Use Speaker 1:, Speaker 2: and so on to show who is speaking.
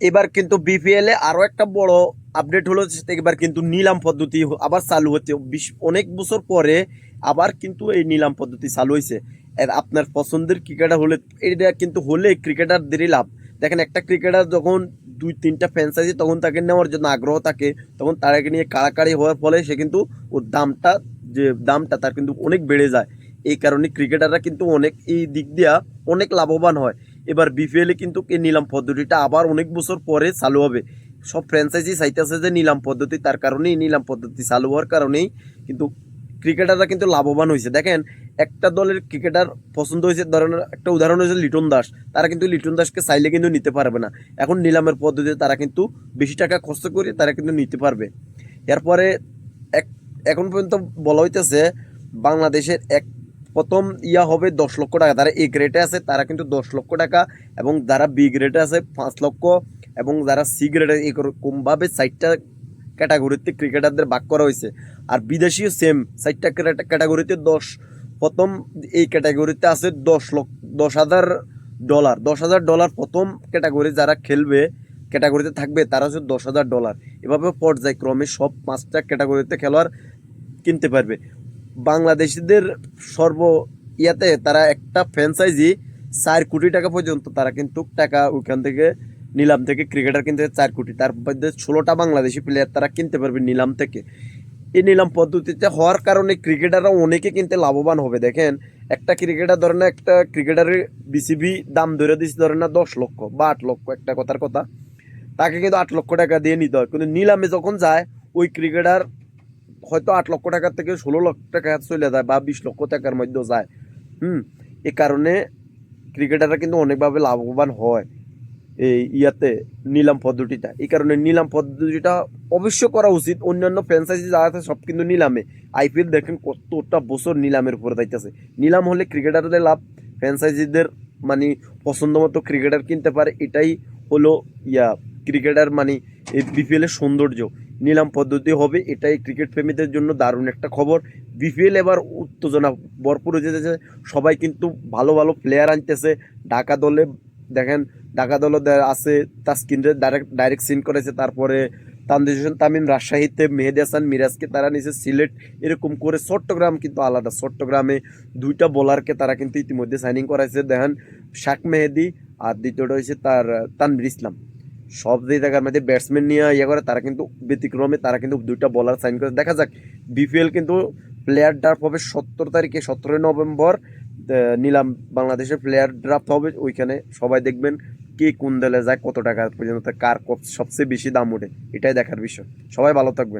Speaker 1: এবার কিন্তু বিপিএল এ আরও একটা বড় আপডেট হলো এবার কিন্তু নিলাম পদ্ধতি আবার চালু হচ্ছে। অনেক বছর পরে আবার কিন্তু এই নিলাম পদ্ধতি চালু হয়েছে আপনার পছন্দের ক্রিকেটার হলে, এটা কিন্তু হলে ক্রিকেটারদেরই লাভ। দেখেন, একটা ক্রিকেটার যখন দুই, তিনটা ফ্যান্সাইজি তখন তাকে নেওয়ার জন্য আগ্রহ থাকে, তখন তারাকে নিয়ে কাড়াকাড়ি হওয়ার ফলে সে কিন্তু ওর দামটা, যে দামটা তার কিন্তু অনেক বেড়ে যায়। এই কারণে ক্রিকেটাররা কিন্তু অনেক এই দিক দিয়া অনেক লাভবান হয়। এবার বিপিএলে কিন্তু এই নিলাম পদ্ধতিটা আবার অনেক বছর পরে চালু হবে। সব ফ্র্যাঞ্চাইজি চাইতেছে যে নিলাম পদ্ধতি, তার কারণেই নিলাম পদ্ধতি চালু হওয়ার কারণেই কিন্তু ক্রিকেটাররা কিন্তু লাভবান হয়েছে। দেখেন, একটা দলের ক্রিকেটার পছন্দ হয়েছে, ধরেন একটা উদাহরণ হয়েছে লিটন দাস। তারা কিন্তু লিটন দাসকে চাইলে কিন্তু নিতে পারবে না। এখন নিলামের পদ্ধতিতে তারা কিন্তু বেশি টাকা খরচ করে তারা কিন্তু নিতে পারবে। এরপরে এক, এখন পর্যন্ত বলা হইতেছে বাংলাদেশের এক প্রথম ইয়া হবে দশ লক্ষ টাকা। যারা এ গ্রেডে আছে, তারা কিন্তু দশ লক্ষ টাকা এবং যারা বি গ্রেডে আছে, পাঁচ লক্ষ এবং যারা সি গ্রেডে এরকমভাবে সাইটটা ক্যাটাগরিতে ক্রিকেটারদের ভাগ করা হয়েছে। আর বিদেশিও সেম সাইটটা ক্যাটাগরিতে দশ, প্রথম এই ক্যাটাগরিতে আছে দশ লক্ষ, দশ হাজার ডলার দশ হাজার ডলার প্রথম ক্যাটাগরি যারা খেলবে ক্যাটাগরিতে থাকবে, তারা হচ্ছে দশ হাজার ডলার এভাবে পর্যায়ক্রমে সব পাঁচটা ক্যাটাগরিতে খেলোয়াড় কিনতে পারবে। বাংলাদেশিদের সর্ব ইয়াতে তারা একটা ফ্র্যাঞ্চাইজি চার কোটি টাকা পর্যন্ত তারা কিন্তু টাকা ওইখান থেকে নিলাম থেকে ক্রিকেটার কিনতে চার কোটি। তার মধ্যে ষোলোটা বাংলাদেশি প্লেয়ার তারা কিনতে পারবে নিলাম থেকে। এই নিলাম পদ্ধতিতে হওয়ার কারণে ক্রিকেটাররা অনেকে কিনতে লাভবান হবে। দেখেন, একটা ক্রিকেটার ধরেন না, একটা ক্রিকেটারের বিসিবি দাম ধরে দিচ্ছে ধরেন না দশ লক্ষ বা আট লক্ষ, একটা কথার কথা। তাকে কিন্তু আট লক্ষ টাকা দিয়ে নিতে হয়। কিন্তু নিলামে যখন যায়, ওই ক্রিকেটার হয়তো আট লক্ষ টাকার থেকে ষোলো লক্ষ টাকা চলে যায় বা বিশ লক্ষ টাকার মধ্যে যায়। হুম, এ কারণে ক্রিকেটাররা কিন্তু অনেকভাবে লাভবান হয় এই ইয়াতে নিলাম পদ্ধতিটা। এই কারণে নিলাম পদ্ধতিটা অবশ্য করা উচিত। অন্যান্য ফ্র্যাঞ্চাইজি যা আছে, সব কিন্তু নিলামে। আইপিএল দেখেন কতটা বছর নিলামের উপরে যাইতেছে। নিলাম হলে ক্রিকেটারদের লাভ ফ্র্যাঞ্চাইজিদের মানে পছন্দ মতো ক্রিকেটার কিনতে পারে, এটাই হলো ইয়া। ক্রিকেটার মানে এই বিপিএল এর সৌন্দর্য। নিলাম পদ্ধতি হবে, এটাই ক্রিকেট প্রেমীদের জন্য দারুণ একটা খবর। বিপিএল এবার উত্তেজনা ভরপুর হয়ে যেতেছে সবাই কিন্তু ভালো ভালো প্লেয়ার আনতেছে। ঢাকা দলে, দেখেন, ঢাকা দল আছে তাস্কিনরে ডাইরেক্ট ডাইরেক্ট সিন করেছে। তারপরে তানজিদ হোসেন, তামিম, রাজশাহীতে মেহেদি হাসান, মিরাজকে তারা নিচে সিলেট। এরকম করে চট্টগ্রাম কিন্তু আলাদা। চট্টগ্রামে দুইটা বোলারকে তারা কিন্তু ইতিমধ্যে সাইনিং করাইছে। দেখেন, শাক মেহেদি আর দ্বিতীয়টা হয়েছে তার, তানভীর ইসলাম। সব যে জায়গার মধ্যে ব্যাটসম্যান নিয়ে ইয়ে করে, তারা কিন্তু ব্যতিক্রমে তারা কিন্তু দুইটা বলার সাইন করে। দেখা যাক বিপিএল কিন্তু প্লেয়ার ড্রাফট হবে সত্তর তারিখে, সতেরোই নভেম্বর নিলাম বাংলাদেশের প্লেয়ার ড্রাফট হবে। ওইখানে সবাই দেখবেন কে কোন দলে যায়, কত টাকা পর্যন্ত, কার সবচেয়ে বেশি দাম ওঠে, এটাই দেখার বিষয়। সবাই ভালো থাকবেন।